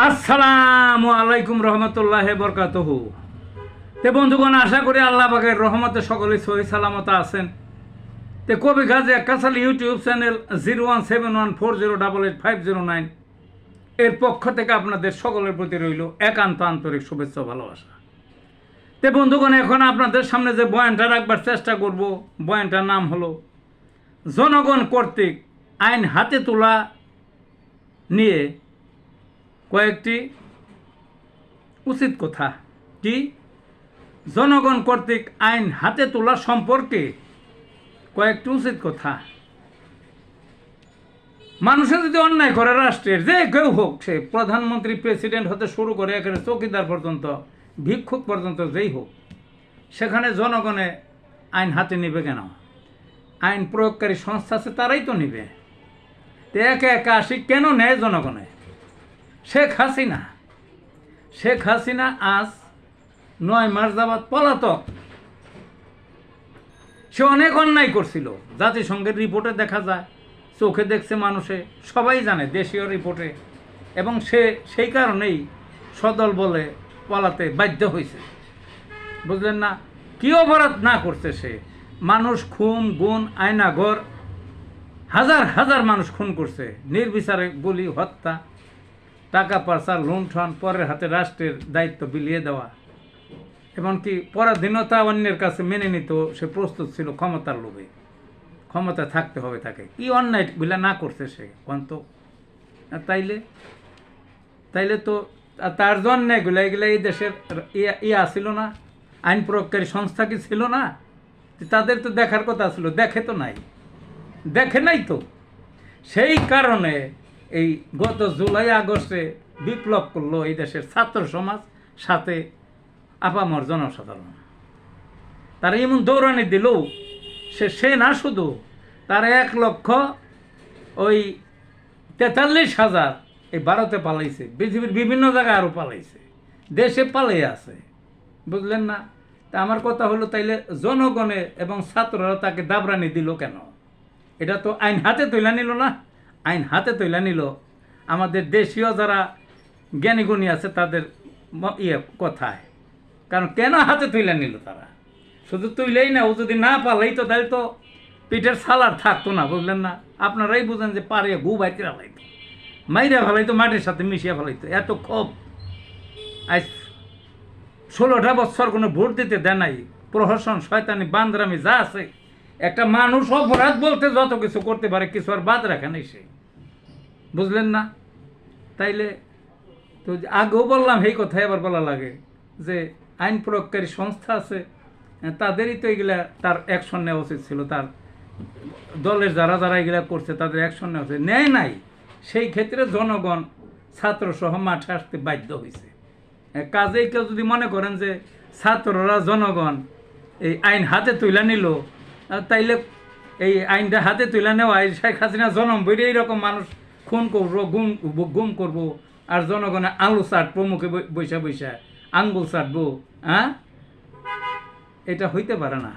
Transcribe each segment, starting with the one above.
আসসালামু আলাইকুম রহমতুল্লাহ বরকাতহ। তে বন্ধুগণ, আশা করি আল্লাহ পাকের রহমতে সকলে সহি সালামত আছেন। তে কবি Gazi Kasal YouTube channel zero one seven one four zero double eight five zero nine এর পক্ষ থেকে আপনাদের সকলের প্রতি রইল একান্ত আন্তরিক শুভেচ্ছা ভালোবাসা। তে বন্ধুগণ, এখন আপনাদের সামনে যে বয়ানটা রাখবার চেষ্টা করব, বয়ানটার নাম হলো, জনগণ কর্তৃক আইন হাতে তোলা নিয়ে কয়েকটি উচিত কথা কি? জনগণ কর্তৃক আইন হাতে তোলা সম্পর্কে কয়েকটি উচিত কথা। মানুষে যদি অন্যায় করে রাষ্ট্রের, যে কেউ হোক, সে প্রধানমন্ত্রী, প্রেসিডেন্ট হতে শুরু করে এখানে চৌকিদার পর্যন্ত, ভিক্ষুক পর্যন্ত যেই হোক, সেখানে জনগণে আইন হাতে নিবে কেন? আইন প্রয়োগকারী সংস্থা আছে, তারাই তো নিবে। তো একে একা আসি কেন নেয় জনগণে? শেখ হাসিনা। শেখ হাসিনা আজ নয় মাস যাবৎ পলাতক। সে অনেক অন্যায় করছিল। জাতিসংঘের রিপোর্টে দেখা যায়, চোখে দেখছে মানুষে, সবাই জানে দেশীয় রিপোর্টে। এবং সে সেই কারণেই সদল বলে পলাতে বাধ্য হয়েছে। বুঝলেন না? কি অপরাধ না করছে সে? মানুষ খুন, গুণ আয়নাঘর হাজার হাজার মানুষ খুন করছে। নির্বিচারে গুলি, হত্যা টাকা পাচার লুণ্ঠন, পরের হাতে রাষ্ট্রের দায়িত্ব বিলিয়ে দেওয়া। এমনকি পরাধীনতা অন্যের কাছে মেনে নিত সে প্রস্তুত ছিল ক্ষমতার লোভে। ক্ষমতা থাকতে হবে তাকে। কি অন্যায়গুলা না করছে সে কন্ত তাইলে? তাইলে তো তার জন্য এগুলা এগুলা এই দেশের ইয়া ছিল না, আইন প্রয়োগকারী সংস্থা কি ছিল না? তাদের তো দেখার কথা ছিল, দেখে তো নাই। দেখে নাই তো। সেই কারণে এই গত জুলাই আগস্টে বিপ্লব করল এই দেশের ছাত্র সমাজ, সাথে আপামর জনসাধারণ। তারা এমন দৌড়ানি দিল, সে সে না শুধু, তার এক লক্ষ ওই তেতাল্লিশ হাজার এই ভারতে পালাইছে, পৃথিবীর বিভিন্ন জায়গায় আরও পালাইছে, দেশে পালাই আছে। বুঝলেন না? তা আমার কথা হলো, তাইলে জনগণে এবং ছাত্ররা তাকে দাবরানি দিল কেন? এটা তো আইন হাতে তুলে নিল না? আইন হাতে তুলে নিল। আমাদের দেশীয় যারা জ্ঞানীগুণী আছে, তাদের ইয়ে কথায়। কারণ কেন হাতে তুলে নিল তারা? শুধু তুইলেই না, ও যদি না পালাই তো তাহলে তো পিঠের সালার থাকতো না, বুঝলেন না? আপনারাই বুঝেন যে পারে গু বাইতে ফেলাইতো। মাইরা ফেলাইতো, মাটির সাথে মিশিয়ে ফেলাইতো। এত ক্ষোভ। আজ ষোলোটা বছর কোনো ভোট দিতে দেয় নাই। প্রহসন, শয়তানি, বান্দরামি, যা আছে। একটা মানুষ অপরাধ বলতে যত কিছু করতে পারে, কিছু আর বাদ রাখে নাই সে। বুঝলেন না? তাইলে তো আগেও বললাম এই কথাই এবার বলা লাগে যে আইন প্রয়োগকারী সংস্থা আছে তাদেরই তো এগুলা তার অ্যাকশন নেওয়া উচিত ছিল। তার দলের যারা যারা এগুলা করছে, তাদের অ্যাকশন নেওয়া উচিত। নেয় নাই। সেই ক্ষেত্রে জনগণ, ছাত্রসহ মাঠে আসতে বাধ্য হয়েছে কাজেই কেউ যদি মনে করেন যে ছাত্ররা জনগণ এই আইন হাতে তুলে নিল তাইলে এই আইনটা হাতে তুলে নেওয়া শেখ হাসিনা জনম বেরিয়ে এইরকম মানুষ। খুন করব, গুম গুম করব, আর জনগণে আলু চাটবো মুখে বৈশা বৈশা, আঙ্গুল চাটবো হ্যাঁ এটা হইতে পারে না।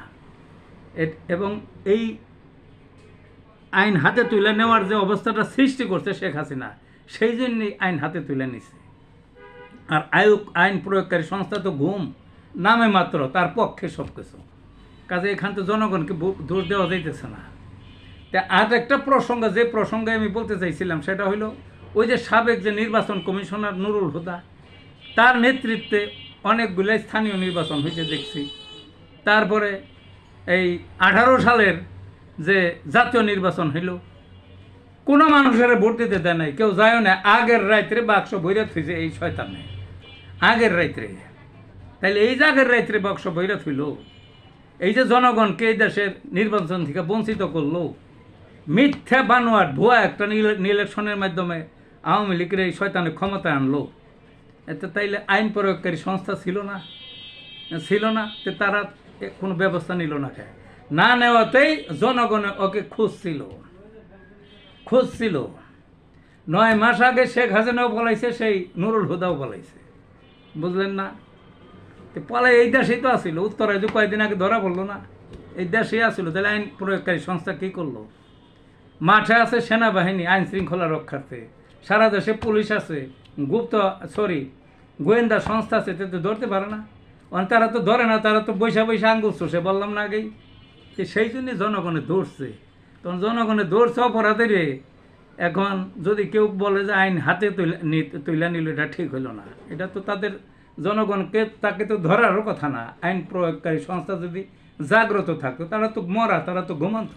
এবং এই আইন হাতে তুলে নেওয়ার যে অবস্থাটা সৃষ্টি করছে শেখ হাসিনা, সেই জন্যই আইন হাতে তুলে নিছে। আর আয়োগ আইন প্রয়োগকারী সংস্থা তো ঘুম, নামে মাত্র, তার পক্ষে সব কিছু কাজে এখান তো জনগণকে দোষ দেওয়া যাইতেছে না। তা আর একটা প্রসঙ্গ, যে প্রসঙ্গে আমি বলতে চাইছিলাম, সেটা হলো ওই যে সাবেক যে নির্বাচন কমিশনার নুরুল হুদা, তার নেতৃত্বে অনেকগুলো স্থানীয় নির্বাচন হয়েছে দেখছি। তারপরে এই আঠারো সালের যে জাতীয় নির্বাচন হইল, কোনো মানুষের ভোট দিতে দেয় নাই, কেউ যায় না আগের রাত্রে বাক্স ভৈরত হয়েছে এই শয়তানে। আগের রাত্রে। তাইলে এই যে আগের রাত্রে বাক্স ভৈরত হইল এই যে জনগণকে এই দেশের নির্বাচন থেকে বঞ্চিত করল? মিথ্যা বানোয়ার ভুয়া একটা নিলে- ইলেকশনের মাধ্যমে আওয়ামী লীগের এই শয়তানে ক্ষমতায় আনলো। এতে তাইলে আইন প্রয়োগকারী সংস্থা ছিল না? ছিল না, তো তারা কোনো ব্যবস্থা নিল না খায় না নেওয়াতেই জনগণে ওকে খুঁজছিল। খুঁজছিল। নয় মাস আগে শেখ হাসিনাও বলাইছে, সেই নুরুল হুদাও বলাইছে। বুঝলেন না? তো পলাই এই দেশেই তো আসিল উত্তরায় যে কয়েকদিন আগে ধরা পড়ল না, এই দেশেই আসিল তাহলে আইন প্রয়োগকারী সংস্থা কী করল? মাঠে আছে সেনাবাহিনী, আইন শৃঙ্খলা রক্ষার্থে। সারা দেশে পুলিশ আছে, গুপ্ত, সরি, গোয়েন্দা সংস্থা আছে তে ধরতে পারে না। তারা তো ধরে না, তারা তো বৈশা বৈশা আঙ্গুল চষে, বললাম না আগেই। যে সেই জন্যে জনগণে ধরছে। তখন জনগণে ধরছে অপরাধের এখন যদি কেউ বলে যে আইন হাতে তুলে তুলে নিল, এটা ঠিক হলো না। এটা তো তাদের জনগণকে তাকে তো ধরারও কথা না। আইন প্রয়োগকারী সংস্থা যদি জাগ্রত থাকতো, তারা তো মরা, তারা তো ঘুমন্ত।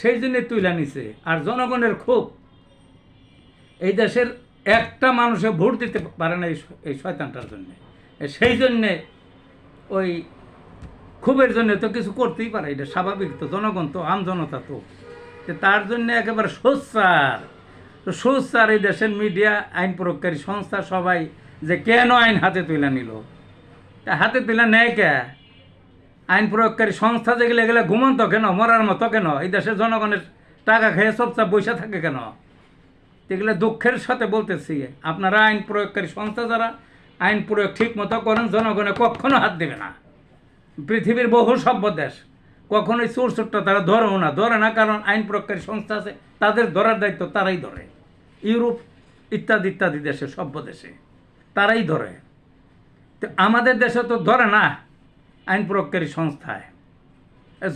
সেই জন্যে তুলে নিছে। আর জনগণের ক্ষোভ, এই দেশের একটা মানুষে ভোট দিতে পারে না এই শয়তানটার জন্যে। সেই জন্যে ওই ক্ষোভের জন্য তো কিছু করতেই পারে। এটা স্বাভাবিক তো, জনগণ তো আমজনতা তো। তার জন্য একেবারে সোচ্চার। সোচ্চার এই দেশের মিডিয়া, আইন প্রয়োগকারী সংস্থা সবাই যে কেন আইন হাতে তুলে নিল? তা হাতে তুলে নেয় কে? আইন প্রয়োগকারী সংস্থা যেগুলো এগুলো ঘুমন্ত কেন? মরার মতো কেন? এই দেশের জনগণের টাকা খেয়ে চুপচাপ বসে থাকে কেন? এগুলো দুঃখের সাথে বলতেছি, আপনারা আইন প্রয়োগকারী সংস্থা যারা, আইন প্রয়োগ ঠিক মতো করেন, জনগণে কখনো হাত দেবে না। পৃথিবীর বহু সভ্য দেশ, কখনোই চোর চোরটা তারা ধরেও না, ধরে না, কারণ আইন প্রয়োগকারী সংস্থা আছে, তাদের ধরার দায়িত্ব তারাই ধরে। ইউরোপ ইত্যাদি ইত্যাদি দেশে সভ্য দেশে। তারাই ধরে। তো আমাদের দেশে তো ধরে না, আইন প্রয়োগকারী সংস্থায়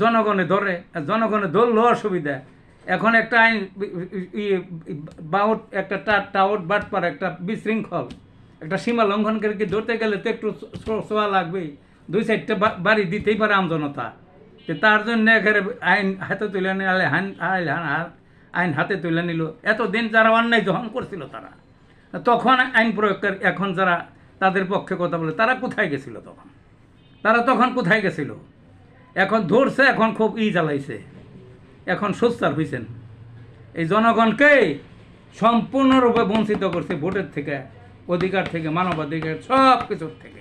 জনগণে ধরে জনগণে ধরলেও অসুবিধা। এখন একটা আইন বাউট, একটা টাউট বাটপার একটা বিশৃঙ্খল, একটা সীমা লঙ্ঘন করে কি ধরতে গেলে তো একটু ছোঁয়া লাগবেই। দুই চারটে বাড়ি দিতেই পারে আমজনতা তো তার জন্য এখানে আইন হাতে তুলে নিলে, আইন হাতে তুলে নিল। এতদিন যারা অন্যায় যখন করছিল তারা। তখন আইন প্রয়োগকারী এখন যারা তাদের পক্ষে কথা বলে, তারা কোথায় গেছিল তখন? তারা তখন কোথায় গেছিল? এখন ধরছে, এখন খুব ই জ্বালাইছে। এখন সোচ্চার হয়েছেন এই জনগণকে সম্পূর্ণরূপে বঞ্চিত করছে ভোটের থেকে, অধিকার থেকে, মানবাধিকার সব কিছুর থেকে।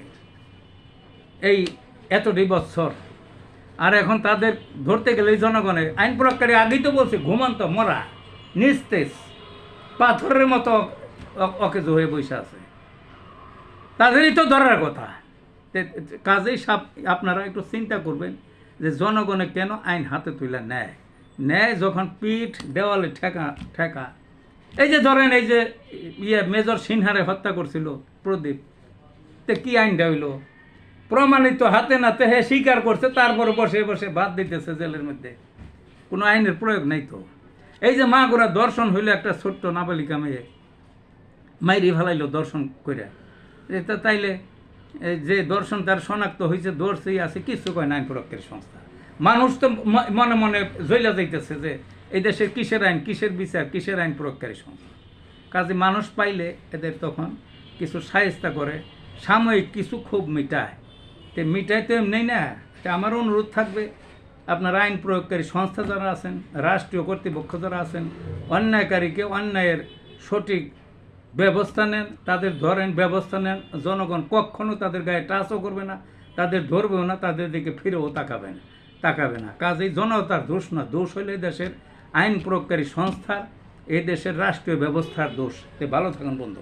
এই এতটি বৎসর। আর এখন তাদের ধরতে গেলে এই জনগণের আইন প্রয়োগকারী আগেই তো বলছে, ঘুমন্ত মরা, নিস্তেজ, পাথরের মতো অকেজ হয়ে বসে আছে। তাদেরই তো ধরার কথা। কাজেই সাপ আপনারা একটু চিন্তা করবেন যে জনগণে কেন আইন হাতে তুলে নেয়? নেয় যখন পিঠ, দেওয়ালে ঠেকা ঠেকা। এই যে ধরেন এই যে ইয়ে মেজর সিনহারে হত্যা করছিল প্রদীপ, তে কি আইন হইল প্রমাণিত হাতে নাতে হে স্বীকার করছে, তারপরে বসে বসে বাদ দিতেছে জেলের মধ্যে। কোনো আইনের প্রয়োগ নাই তো। এই যে মা গোরা দর্শন হইল একটা ছোট্ট নাবালিকা মেয়ে। মাইরি ফেলাইলো দর্শন করে এটা তাইলে যে দর্শন তার শনাক্ত হয়েছে দর্শই আছে কিছু কয় না আইন প্রয়োগকারী সংস্থা। মানুষ তো মনে মনে জইলা যাইতেছে যে, এই দেশের কিসের আইন, কিসের বিচার, কিসের আইন প্রয়োগকারী সংস্থা? কাজে মানুষ পাইলে এদের তখন কিছু সাহেস্তা করে, সাময়িক কিছু খুব মিটায়। তে মিটাই তো এমনি না। তা আমার অনুরোধ থাকবে, আপনার আইন প্রয়োগকারী সংস্থা যারা আছেন, রাষ্ট্রীয় কর্তৃপক্ষ যারা আছেন, অন্যায়কারীকে অন্যায়ের সঠিক ব্যবস্থা নেন, তাদের ধরেন ব্যবস্থা নেন, জনগণ কখনো তাদের গায়ে টাচও করবে না, তাদের ধরবেও না, তাদের দিকে ফিরেও তাকাবে না তাকাবে না। কাজেই জনতার দোষ না, দোষ হলে দেশের আইন প্রয়োগকারী সংস্থার, এই দেশের রাষ্ট্রীয় ব্যবস্থার দোষ। ভালো থাকুন বন্ধু